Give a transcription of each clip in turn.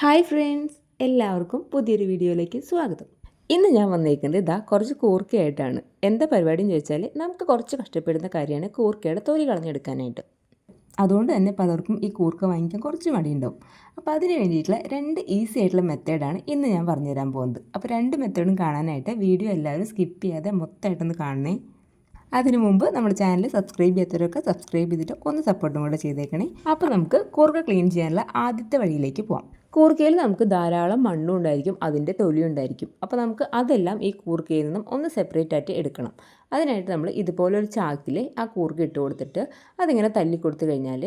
Hi friends എല്ലാവർക്കും പുതിയൊരു വീഡിയോയിലേക്ക് സ്വാഗതം. ഇന്ന് ഞാൻ വന്നിരിക്കുന്നത് ഇതാ കുറച്ച് കൂർക്കയായിട്ടാണ്. എന്താ പരിപാടി എന്ന് ചോദിച്ചാൽ നമുക്ക് കുറച്ച് കഷ്ടപ്പെടുന്ന കാര്യമാണ് കൂർക്കയുടെ തൊലി കളഞ്ഞെടുക്കാനായിട്ട്. അതുകൊണ്ട് തന്നെ പലർക്കും ഈ കൂർക്ക വാങ്ങിക്കാൻ കുറച്ച് മടിയുണ്ടാവും. അപ്പോൾ അതിന് വേണ്ടിയിട്ടുള്ള രണ്ട് ഈസി ആയിട്ടുള്ള മെത്തേഡാണ് ഇന്ന് ഞാൻ പറഞ്ഞു തരാൻ പോകുന്നത്. അപ്പോൾ രണ്ട് മെത്തേഡും കാണാനായിട്ട് വീഡിയോ എല്ലാവരും സ്കിപ്പ് ചെയ്യാതെ മൊത്തമായിട്ടൊന്ന് കാണണേ. അതിനു മുമ്പ് നമ്മുടെ ചാനൽ സബ്സ്ക്രൈബ് ചെയ്യാത്തവരൊക്കെ സബ്സ്ക്രൈബ് ചെയ്തിട്ട് ഒന്ന് സപ്പോർട്ടും കൂടെ ചെയ്തേക്കണേ. അപ്പോൾ നമുക്ക് കൂർക്ക ക്ലീൻ ചെയ്യാനുള്ള ആദ്യത്തെ വഴിയിലേക്ക് പോവാം. കൂർക്കയിൽ നമുക്ക് ധാരാളം മണ്ണും ഉണ്ടായിരിക്കും അതിന്റെ തൊലി ഉണ്ടായിരിക്കും. അപ്പോൾ നമുക്ക് അതെല്ലാം ഈ കൂർക്കയിൽ നിന്നും ഒന്ന് സെപ്പറേറ്റ് ആയിട്ട് എടുക്കണം. അതിനായിട്ട് നമ്മൾ ഇതുപോലെ ഒരു ചാക്കിൽ ആ കൂർക്ക ഇട്ട് കൊടുത്തിട്ട് അതിങ്ങനെ തല്ലി കൊടുത്തു കഴിഞ്ഞാൽ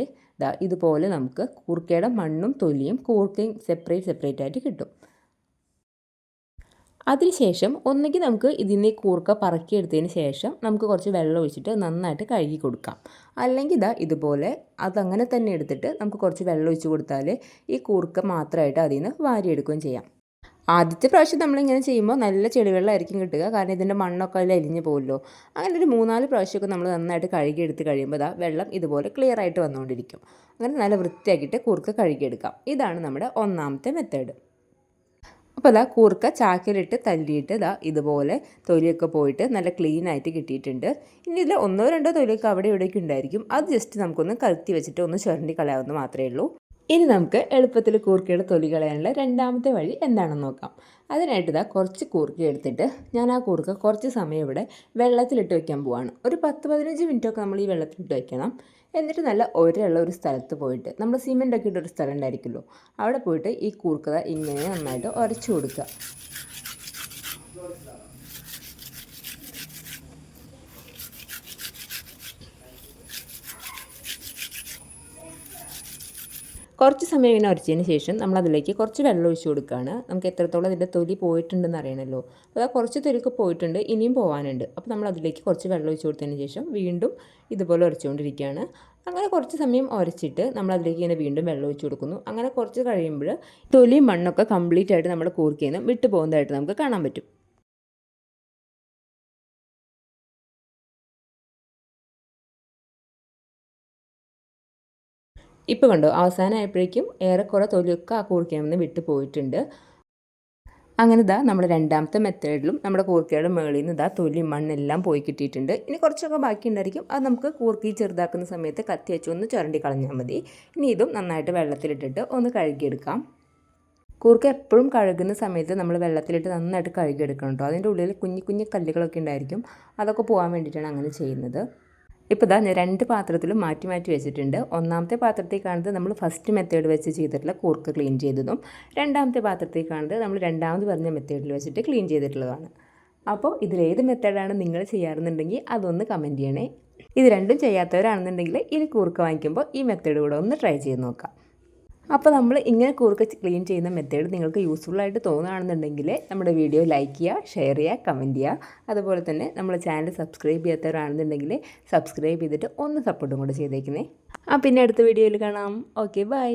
ഇതുപോലെ നമുക്ക് കൂർക്കയുടെ മണ്ണും തൊലിയും കൂർക്കയും സെപ്പറേറ്റ് സെപ്പറേറ്റ് ആയിട്ട് കിട്ടും. അതിനുശേഷം ഒന്നുകിൽ നമുക്ക് ഇതിനെ കൂർക്ക പറക്കിയെടുത്തതിന് ശേഷം നമുക്ക് കുറച്ച് വെള്ളം ഒഴിച്ചിട്ട് നന്നായിട്ട് കഴുകി കൊടുക്കാം. അല്ലെങ്കിൽ ഇതാ ഇതുപോലെ അതങ്ങനെ തന്നെ എടുത്തിട്ട് നമുക്ക് കുറച്ച് വെള്ളം ഒഴിച്ച് കൊടുത്താൽ ഈ കൂർക്ക മാത്രമായിട്ട് അതിൽ നിന്ന് വാരിയെടുക്കുകയും ചെയ്യാം. ആദ്യത്തെ പ്രാവശ്യം നമ്മളിങ്ങനെ ചെയ്യുമ്പോൾ നല്ല ചെളിവെള്ളമായിരിക്കും കിട്ടുക. കാരണം ഇതിന്റെ മണ്ണൊക്കെ അതിൽ അരിഞ്ഞു പോകുമല്ലോ. അങ്ങനെ ഒരു മൂന്നാൽ പ്രാവശ്യമൊക്കെ നമ്മൾ നന്നായിട്ട് കഴുകിയെടുത്ത് കഴിയുമ്പോൾ ഇതാ വെള്ളം ഇതുപോലെ ക്ലിയർ ആയിട്ട് വന്നുകൊണ്ടിരിക്കും. അങ്ങനെ നല്ല വൃത്തിയാക്കിയിട്ട് കുറുക്ക കഴുകിയെടുക്കാം. ഇതാണ് നമ്മുടെ ഒന്നാമത്തെ മെത്തേഡ് അപ്പോൾ അതാ കൂർക്ക ചാക്കിലിട്ട് തല്ലിയിട്ട് ഇതാ ഇതുപോലെ തൊലിയൊക്കെ പോയിട്ട് നല്ല ക്ലീൻ ആയിട്ട് കിട്ടിയിട്ടുണ്ട്. ഇനി ഇതിൽ ഒന്നോ രണ്ടോ തൊലിയൊക്കെ അവിടെ ഇവിടെയൊക്കെ ഉണ്ടായിരിക്കും. അത് ജസ്റ്റ് നമുക്കൊന്ന് കലത്തി വെച്ചിട്ട് ഒന്ന് ചുരണ്ടി കളയാവുന്ന മാത്രമേ ഉള്ളൂ. ഇനി നമുക്ക് എളുപ്പത്തിൽ കൂർക്കയുടെ തൊലി കളയാനുള്ള രണ്ടാമത്തെ വഴി എന്താണെന്ന് നോക്കാം. അതിനായിട്ട് ഇതാ കുറച്ച് കൂർക്ക എടുത്തിട്ട് ഞാൻ ആ കൂർക്ക കുറച്ച് സമയം ഇവിടെ വെള്ളത്തിലിട്ട് വെക്കാൻ പോവാണ്. ഒരു പത്ത് പതിനഞ്ച് മിനിറ്റൊക്കെ നമ്മൾ ഈ വെള്ളത്തിലിട്ട് വെക്കണം. എന്നിട്ട് നല്ല ഒരയുള്ള ഒരു സ്ഥലത്ത് പോയിട്ട് നമ്മൾ സിമെന്റ് ഒക്കെ ഇട്ടൊരു സ്ഥലം ഉണ്ടായിരിക്കുമല്ലോ അവിടെ പോയിട്ട് ഈ കൂർക്കത ഇങ്ങനെ നന്നായിട്ട് ഉരച്ചു കൊടുക്കുക. കുറച്ച് സമയം ഇങ്ങനെ ഉരച്ചതിന് ശേഷം നമ്മൾ അതിലേക്ക് കുറച്ച് വെള്ളം ഒഴിച്ച് കൊടുക്കുകയാണ് നമുക്ക് എത്രത്തോളം അതിന്റെ തൊലി പോയിട്ടുണ്ടെന്ന് അറിയണമല്ലോ. അപ്പോൾ കുറച്ച് തൊലിക്ക് പോയിട്ടുണ്ട് ഇനിയും പോകാനുണ്ട് അപ്പോൾ നമ്മൾ അതിലേക്ക് കുറച്ച് വെള്ളം ഒഴിച്ച് കൊടുത്തതിന് ശേഷം വീണ്ടും ഇതുപോലെ ഉരച്ചുകൊണ്ടിരിക്കുകയാണ് അങ്ങനെ കുറച്ച് സമയം ഉരച്ചിട്ട് നമ്മൾ അതിലേക്ക് ഇങ്ങനെ വീണ്ടും വെള്ളം ഒഴിച്ച് കൊടുക്കുന്നു. അങ്ങനെ കുറച്ച് കഴിയുമ്പോൾ തൊലിയും മണ്ണൊക്കെ കംപ്ലീറ്റ് ആയിട്ട് നമ്മുടെ കൂർക്കയിൽ നിന്ന് വിട്ടു പോകുന്നതായിട്ട് നമുക്ക് കാണാൻ പറ്റും. ഇപ്പോൾ കണ്ടോ അവസാനമായപ്പോഴേക്കും ഏറെക്കുറെ തൊലിയൊക്കെ ആ കൂർക്കയിൽ നിന്ന് വിട്ടു പോയിട്ടുണ്ട്. അങ്ങനെ ഇതാ നമ്മുടെ രണ്ടാമത്തെ മെത്തേഡിലും നമ്മുടെ കൂർക്കയുടെ മുകളിൽ നിന്ന് ഇതാ തൊലി മണ്ണെല്ലാം പോയി കിട്ടിയിട്ടുണ്ട്. ഇനി കുറച്ചൊക്കെ ബാക്കി ഉണ്ടായിരിക്കും അത് നമുക്ക് കൂർക്കി ചെറുതാക്കുന്ന സമയത്ത് കത്തി വെച്ച് ഒന്ന് ചുരണ്ടി കളഞ്ഞാൽ മതി. ഇനി ഇതും നന്നായിട്ട് വെള്ളത്തിലിട്ടിട്ട് ഒന്ന് കഴുകിയെടുക്കാം. കൂർക്ക എപ്പോഴും കഴുകുന്ന സമയത്ത് നമ്മൾ വെള്ളത്തിലിട്ട് നന്നായിട്ട് കഴുകിയെടുക്കണം കേട്ടോ. അതിന്റെ ഉള്ളിൽ കുഞ്ഞു കുഞ്ഞു കല്ലുകളൊക്കെ ഉണ്ടായിരിക്കും. അതൊക്കെ പോകാൻ വേണ്ടിയിട്ടാണ് അങ്ങനെ ചെയ്യുന്നത്. ഇപ്പോൾ ഇതാ ഞാൻ രണ്ട് പാത്രത്തിലും മാറ്റി മാറ്റി വെച്ചിട്ടുണ്ട്. ഒന്നാമത്തെ പാത്രത്തിൽ കാണുന്നത് നമ്മൾ ഫസ്റ്റ് മെത്തേഡ് വെച്ച് ചെയ്തിട്ടുള്ള കൂർക്ക് ക്ലീൻ ചെയ്തതും രണ്ടാമത്തെ പാത്രത്തിൽ കാണുന്നത് നമ്മൾ രണ്ടാമത് പറഞ്ഞ മെത്തേഡിൽ വെച്ചിട്ട് ക്ലീൻ ചെയ്തിട്ടുള്ളതാണ്. അപ്പോൾ ഇതിലേത് മെത്തേഡാണ് നിങ്ങൾ ചെയ്യാറുന്നുണ്ടെങ്കിൽ അതൊന്ന് കമന്റ് ചെയ്യണേ. ഇത് രണ്ടും ചെയ്യാത്തവരാണെന്നുണ്ടെങ്കിൽ ഇനി കൂർക്ക് വാങ്ങിക്കുമ്പോൾ ഈ മെത്തേഡ് കൂടെ ഒന്ന് ട്രൈ ചെയ്ത് നോക്കാം. അപ്പോൾ നമ്മൾ ഇങ്ങനെ കൂർക്ക ക്ലീൻ ചെയ്യുന്ന മെത്തേഡ് നിങ്ങൾക്ക് യൂസ്ഫുൾ ആയിട്ട് തോന്നുകയാണെന്നുണ്ടെങ്കിൽ നമ്മുടെ വീഡിയോ ലൈക്ക് ചെയ്യുക ഷെയർ ചെയ്യുക കമന്റ് ചെയ്യുക. അതുപോലെ തന്നെ നമ്മൾ ചാനൽ സബ്സ്ക്രൈബ് ചെയ്യാത്തവരാണെന്നുണ്ടെങ്കിൽ സബ്സ്ക്രൈബ് ചെയ്തിട്ട് ഒന്ന് സപ്പോർട്ടും കൂടെ ചെയ്തേക്കുന്നേ. ആ പിന്നെ അടുത്ത വീഡിയോയിൽ കാണാം. Okay bye